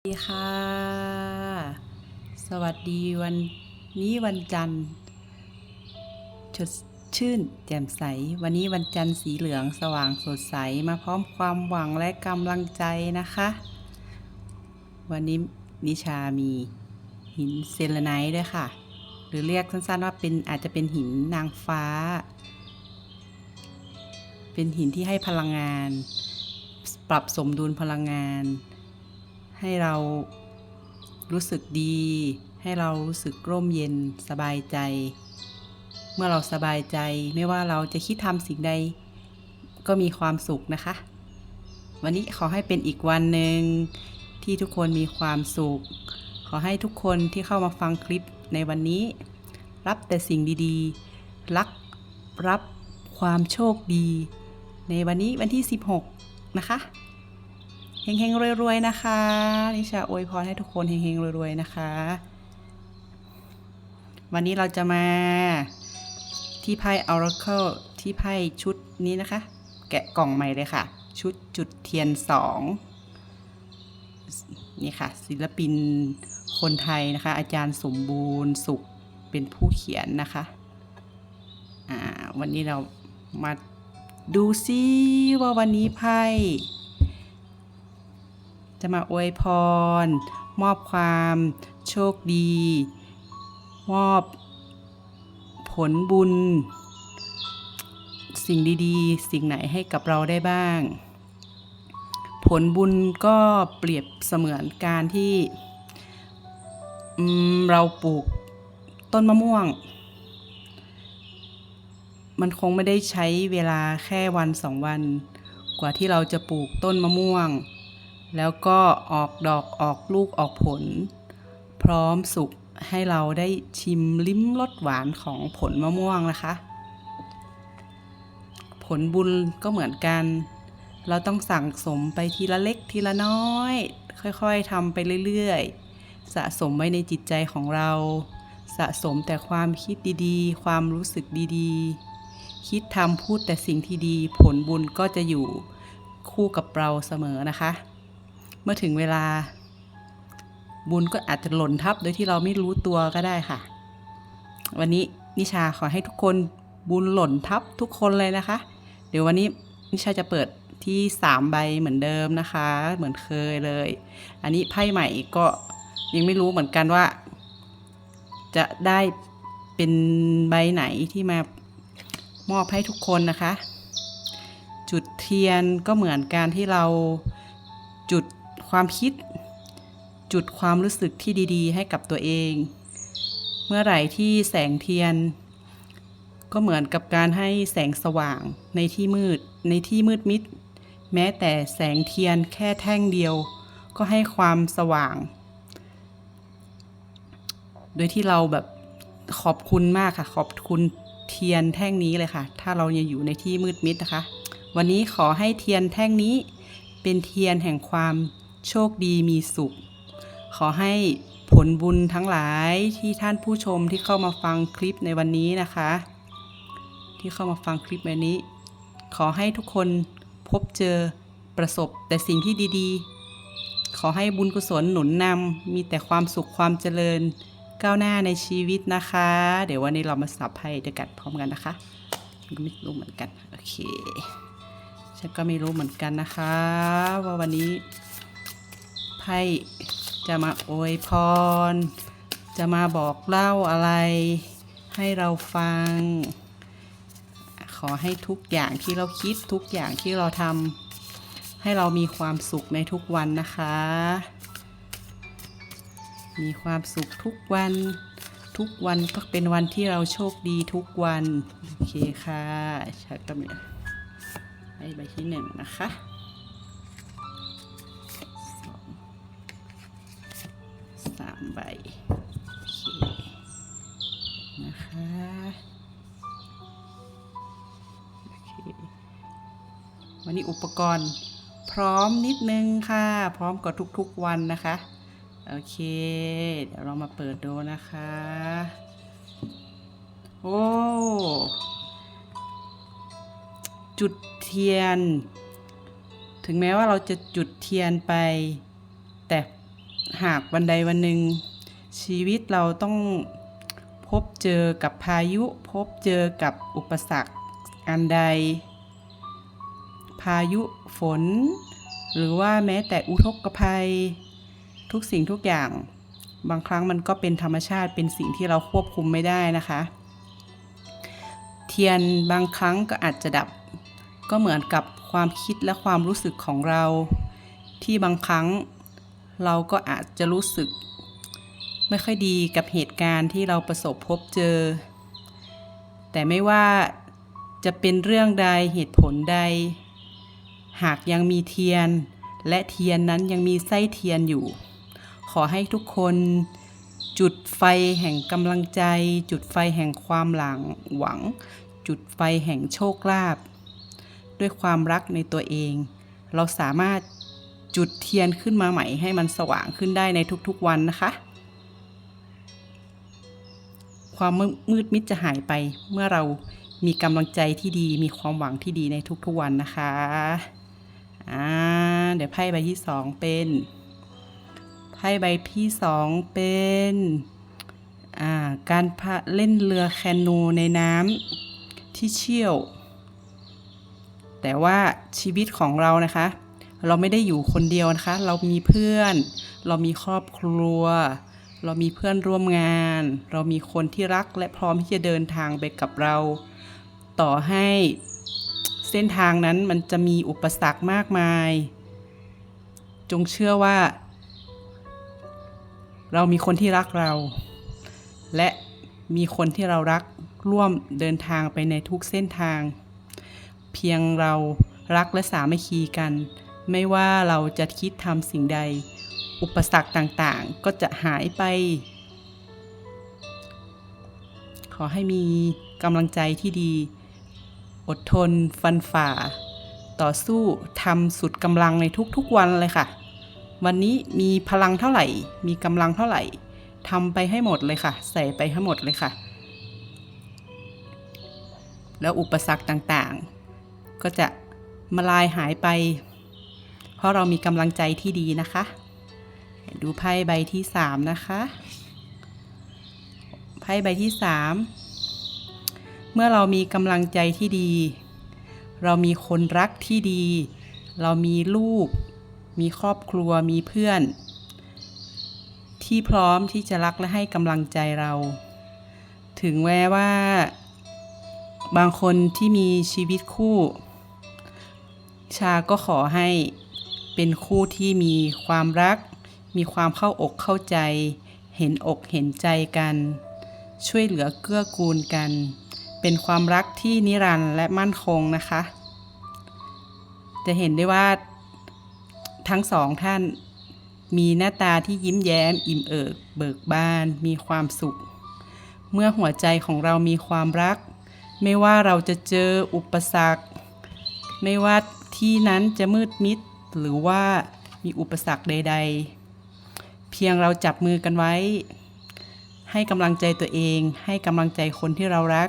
สวัสดีค่ะ สวัสดีวันนี้วันจันทร์ชดชื่นแจ่มใส วันนี้วันจันทร์สีเหลืองสว่างสดใสมาพร้อมความหวังและกำลังใจนะคะ วันนี้นิชามีหินเซเลไนท์ด้วยค่ะ หรือเรียกสั้นๆว่าเป็นอาจจะเป็นหินนางฟ้า เป็นหินที่ให้พลังงาน ปรับสมดุลพลังงาน ให้เรารู้สึกดี ให้เรารู้สึกร่มเย็นสบายใจ เมื่อเราสบายใจไม่ว่าเราจะคิดทำสิ่งใด ก็มีความสุขนะคะ วันนี้ขอให้เป็นอีกวันหนึ่งที่ทุกคนมีความสุข ขอให้ทุกคนที่เข้ามาฟังคลิปในวันนี้ รับแต่สิ่งดีๆ รักรับความโชคดี ในวันนี้วันที่ 16 นะคะ เฮงๆรวยๆนะคะนิชาอวยพรให้ทุกคนเฮงๆรวยๆนะคะ วันนี้เราจะมาที่ไพ่ Oracle ที่ไพ่ชุดนี้นะคะ แกะกล่องใหม่เลยค่ะ ชุดจุดเทียนสองนี่ค่ะ ศิลปินคนไทยนะคะ อาจารย์สมบูรณ์สุขเป็นผู้เขียนนะคะวันนี้เรามาดูซิว่าวันนี้ไพ่ จะมาอวยพร มอบความโชคดี มอบผลบุญ สิ่งดีๆ สิ่งไหนให้กับเราได้บ้าง ผลบุญก็เปรียบเสมือนการที่เราปลูกต้นมะม่วง มันคงไม่ได้ใช้เวลาแค่วันสองวัน กว่าที่เราจะปลูกต้นมะม่วง แล้วก็ออกดอกออกลูกออกผล พร้อมสุกให้เราได้ชิมลิ้มรสหวานของผลมะม่วงนะคะ ผลบุญก็เหมือนกัน เราต้องสั่งสมไปทีละเล็กทีละน้อย ค่อยๆทำไปเรื่อยๆ สะสมไว้ในจิตใจของเรา สะสมแต่ความคิดดีๆ ความรู้สึกดีๆ คิดทำพูดแต่สิ่งที่ดี ผลบุญก็จะอยู่คู่กับเราเสมอนะคะ เมื่อถึงเวลา บุญก็อาจจะหล่นทับโดยที่เราไม่รู้ตัวก็ได้ค่ะ วันนี้นิชาขอให้ทุกคนบุญหล่นทับทุกคนเลยนะคะ เดี๋ยววันนี้นิชาจะเปิดที่สามใบเหมือนเดิมนะคะ เหมือนเคยเลย อันนี้ไพ่ใหม่ก็ยังไม่รู้เหมือนกันว่า จะได้เป็นใบไหนที่มามอบให้ทุกคนนะคะ จุดเทียนก็เหมือนการที่เราจุด ความคิด จุดความรู้สึกที่ดีๆ ให้กับตัวเอง เมื่อไหร่ที่แสงเทียน ก็เหมือนกับการให้แสงสว่างในที่มืด ในที่มืดมิด แม้แต่แสงเทียนแค่แท่งเดียว ก็ให้ความสว่าง โดยที่เราแบบขอบคุณมากค่ะ ขอบคุณเทียนแท่งนี้เลยค่ะ ถ้าเรายังอยู่ในที่มืดมิดนะคะ วันนี้ขอให้เทียนแท่งนี้เป็นเทียนแห่งความ โชคดีมีสุข ขอให้ผลบุญทั้งหลายที่ท่านผู้ชมที่เข้ามาฟังคลิปในวันนี้นะคะ ที่เข้ามาฟังคลิปวันนี้ ขอให้ทุกคนพบเจอประสบแต่สิ่งที่ดีๆ ขอให้บุญกุศลหนุนนำมีแต่ความสุขความเจริญก้าวหน้าในชีวิตนะคะ เดี๋ยววันนี้เรามาสับให้ดกันพร้อมกันนะคะก็ไม่รู้เหมือนกัน โอเค ฉันก็ไม่รู้เหมือนกันนะคะ ว่าวันนี้ ไพ่จะมาอวยพร จะมาบอกเล่าอะไร ให้เราฟัง ขอให้ทุกอย่างที่เราคิดทุกอย่างที่เราทำให้เรามีความสุขในทุกวันนะคะ มีความสุขทุกวัน ทุกวันก็เป็นวันที่เราโชคดีทุกวัน โอเคค่ะชักก็มีใบใบที่หนึ่งนะคะ นะคะโอเควันนี้อุปกรณ์พร้อมนิดนึงค่ะ พร้อมกว่าทุกๆวันนะคะ โอเค เดี๋ยวเรามาเปิดดูนะคะ โอ้จุดเทียน ถึงแม้ว่าเราจะจุดเทียนไป แต่หากวันใดวันหนึ่งชีวิตเราต้อง พบเจอกับพายุ พบเจอกับอุปสรรคอันใด พายุฝน หรือว่าแม้แต่อุทกภัย ทุกสิ่งทุกอย่าง บางครั้งมันก็เป็นธรรมชาติเป็นสิ่งที่เราควบคุมไม่ได้นะคะ เทียนบางครั้งก็อาจจะดับก็เหมือนกับความคิดและความรู้สึกของเรา ที่บางครั้งเราก็อาจจะรู้สึก ไม่ค่อยดีกับเหตุการณ์ที่เราประสบพบเจอ แต่ไม่ว่าจะเป็นเรื่องใดเหตุผลใด หากยังมีเทียน และเทียนนั้นยังมีไส้เทียนอยู่ ขอให้ทุกคนจุดไฟแห่งกำลังใจ จุดไฟแห่งความหลังหวัง จุดไฟแห่งโชคลาภด้วยความรักในตัวเอง เราสามารถจุดเทียนขึ้นมาใหม่ให้มันสว่างขึ้นได้ในทุกๆวันนะคะ ความมืดมิดจะหายไป เมื่อเรามีกำลังใจที่ดี มีความหวังที่ดีในทุกๆวันนะคะอ่าเดี๋ยวไพ่ใบที่สองเป็นไพ่ใบที่สองเป็นอ่าการพะเล่นเรือแคนูในน้ำที่เชี่ยว แต่ว่าชีวิตของเรานะคะ เราไม่ได้อยู่คนเดียวนะคะ เรามีเพื่อน เรามีครอบครัว เรามีเพื่อนร่วมงาน เรามีคนที่รักและพร้อมที่จะเดินทางไปกับเรา ต่อให้เส้นทางนั้นมันจะมีอุปสรรคมากมาย จงเชื่อว่า เรามีคนที่รักเรา และมีคนที่เรารักร่วมเดินทางไปในทุกเส้นทาง เพียงเรารักและสามัคคีกัน ไม่ว่าเราจะคิดทำสิ่งใด อุปสรรคต่างๆ ก็จะหายไป ขอให้มีกำลังใจที่ดี อดทน ฟันฝ่า ต่อสู้ทำสุดกำลังในทุกๆวันเลยค่ะ วันนี้มีพลังเท่าไหร่ มีกำลังเท่าไหร่ทำไปให้หมดเลยค่ะ ใส่ไปให้หมดเลยค่ะ แล้วอุปสรรคต่างๆ ก็จะมาลายหายไป เพราะเรามีกำลังใจที่ดีนะคะ ดูไพ่ใบที่สามนะคะ ไพ่ใบที่สามเมื่อเรามีกำลังใจที่ดี เรามีคนรักที่ดี เรามีลูก มีครอบครัว มีเพื่อน ที่พร้อมที่จะรักและให้กำลังใจเรา ถึงแม้ว่า บางคนที่มีชีวิตคู่ ชาก็ขอให้เป็นคู่ที่มีความรัก มีความเข้าอกเข้าใจ เห็นอกเห็นใจกัน ช่วยเหลือเกื้อกูลกัน เป็นความรักที่นิรันดร์และมั่นคงนะคะ จะเห็นได้ว่าทั้งสองท่านมีหน้าตาที่ยิ้มแย้ม อิ่มเอิบเบิกบาน มีความสุข เมื่อหัวใจของเรามีความรัก ไม่ว่าเราจะเจออุปสรรค ไม่ว่าที่นั้นจะมืดมิด หรือว่ามีอุปสรรคใด ๆ พียงเราจับมือกันไว้ ให้กำลังใจตัวเอง ให้กำลังใจคนที่เรารัก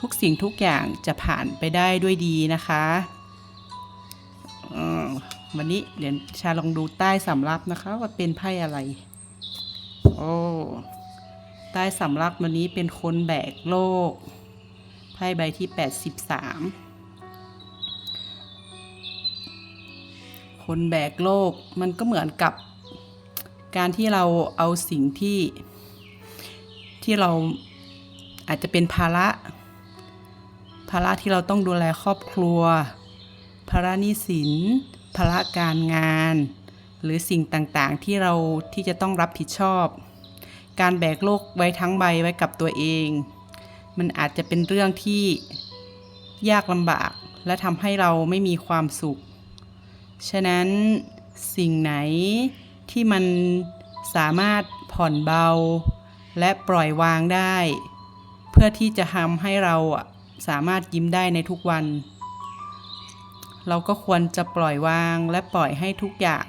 ทุกสิ่งทุกอย่างจะผ่านไปได้ด้วยดีนะคะวันนี้เดี๋ยวชาลองดูใต้สำรับนะคะว่าเป็นไพ่อะไร โอ้ใต้สำรับวันนี้เป็นคนแบกโลก ไพ่ใบที่ 83 คนแบกโลกมันก็เหมือนกับ การที่เราเอาสิ่งที่ที่เราอาจจะเป็นภาระ ภาระที่เราต้องดูแลครอบครัว ภาระหนี้สิน ภาระการงาน หรือสิ่งต่างๆที่เราที่จะต้องรับผิดชอบ การแบกโลกไว้ทั้งใบไว้กับตัวเอง มันอาจจะเป็นเรื่องที่ยากลำบากและทำให้เราไม่มีความสุข ฉะนั้นสิ่งไหน ที่มันสามารถผ่อนเบา และปล่อยวางได้ เพื่อที่จะทำให้เราสามารถยิ้มได้ในทุกวัน เราก็ควรจะปล่อยวางและปล่อยให้ทุกอย่าง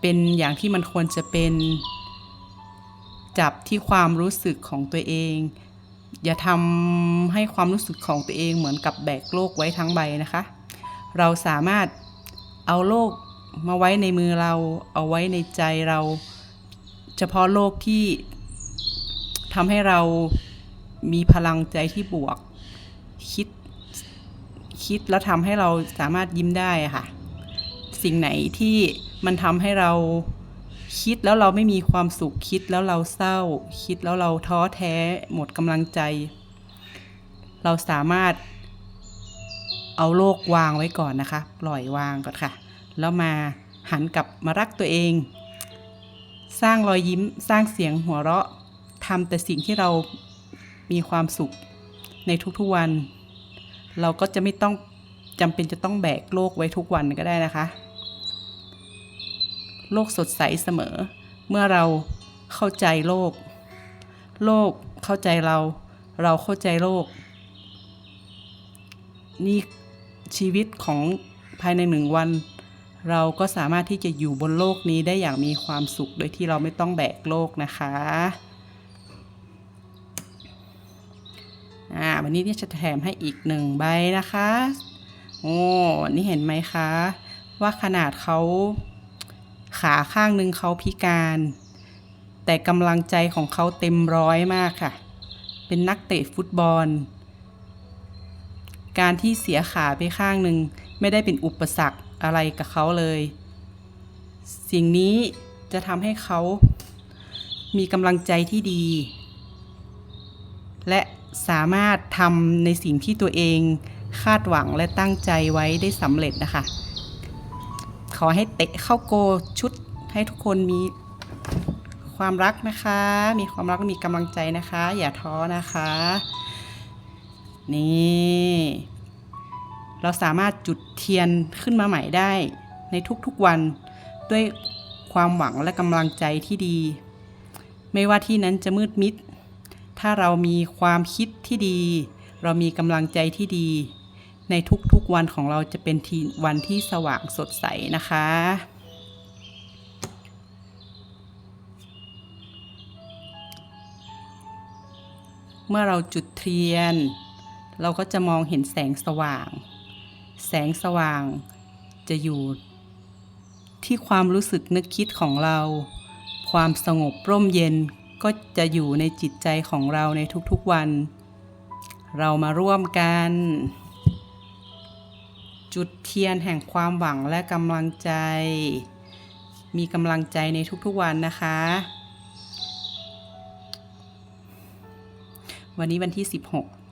เป็นอย่างที่มันควรจะเป็น จับที่ความรู้สึกของตัวเอง อย่าทำให้ความรู้สึกของตัวเองเหมือนกับแบกโลกไว้ทั้งใบนะคะ เราสามารถเอาโลก มาไว้ในมือเรา เอาไว้ในใจเรา เฉพาะโลกที่ทำให้เรามีพลังใจที่บวก คิดคิดแล้วทำให้เราสามารถยิ้มได้ค่ะ สิ่งไหนที่มันทำให้เราคิดแล้วเราไม่มีความสุขคิดแล้วเราเศร้า คิดแล้วเราท้อแท้หมดกำลังใจ เราสามารถเอาโลกวางไว้ก่อนนะคะ ปล่อยวางก่อนค่ะ แล้วมาหันกลับมารักตัวเอง สร้างรอยยิ้มสร้างเสียงหัวเราะทำแต่สิ่งที่เรามีความสุขในทุกๆวัน เราก็จะไม่ต้องจำเป็นจะต้องแบกโลกไว้ทุกวันก็ได้นะคะ โลกสดใสเสมอ เมื่อเราเข้าใจโลก โลกเข้าใจเรา เราเข้าใจโลก นี่ชีวิตของภายในหนึ่งวัน เราก็สามารถที่จะอยู่บนโลกนี้ได้อย่างมีความสุข โดยที่เราไม่ต้องแบกโลกนะคะอ่าวันนี้เนี่ยจะแถมให้อีกหนึ่งใบนะคะ โอ้นี่เห็นไหมคะ ว่าขนาดเขาขาข้างหนึ่งเขาพิการ แต่กำลังใจของเขาเต็มร้อยมากค่ะ เป็นนักเตะฟุตบอล การที่เสียขาไปข้างหนึ่งไม่ได้เป็นอุปสรรค อะไรกับเขาเลย สิ่งนี้จะทำให้เขามีกำลังใจที่ดี และสามารถทำในสิ่งที่ตัวเองคาดหวังและตั้งใจไว้ได้สำเร็จนะคะ ขอให้เตะเข้าโกชุดให้ทุกคนมีความรักนะคะ มีความรักมีกำลังใจนะคะ อย่าท้อนะคะ นี่ เราสามารถจุดเทียนขึ้นมาใหม่ได้ ในทุกๆวันด้วยความหวังและกำลังใจที่ดี ไม่ว่าที่นั้นจะมืดมิด ถ้าเรามีความคิดที่ดี เรามีกำลังใจที่ดี ในทุกๆวันของเราจะเป็นทีวันที่สว่างสดใสนะคะเมื่อเราจุดเทียน เราก็จะมองเห็นแสงสว่าง แสงสว่าง จะอยู่ที่ความรู้สึกนึกคิดของเรา ความสงบร่มเย็นก็จะอยู่ในจิตใจของเราในทุกๆวัน เรามาร่วมกัน จุดเทียนแห่งความหวังและกำลังใจ มีกำลังใจในทุกๆวันนะคะ วันนี้วันที่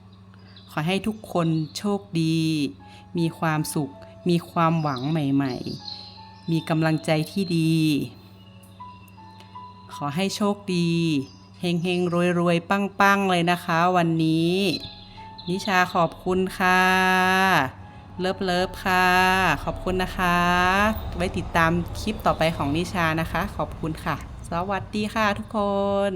16 ขอให้ทุกคนโชคดี มีความสุข มีความหวังใหม่ๆ มีกำลังใจที่ดี ขอให้โชคดีเฮงเฮงรวยรวยปังปังๆเลยนะคะ วันนี้ นิชาขอบคุณค่ะ เลิฟเลิฟค่ะ ขอบคุณนะคะ ไว้ติดตามคลิปต่อไปของนิชานะคะ ขอบคุณค่ะ สวัสดีค่ะทุกคน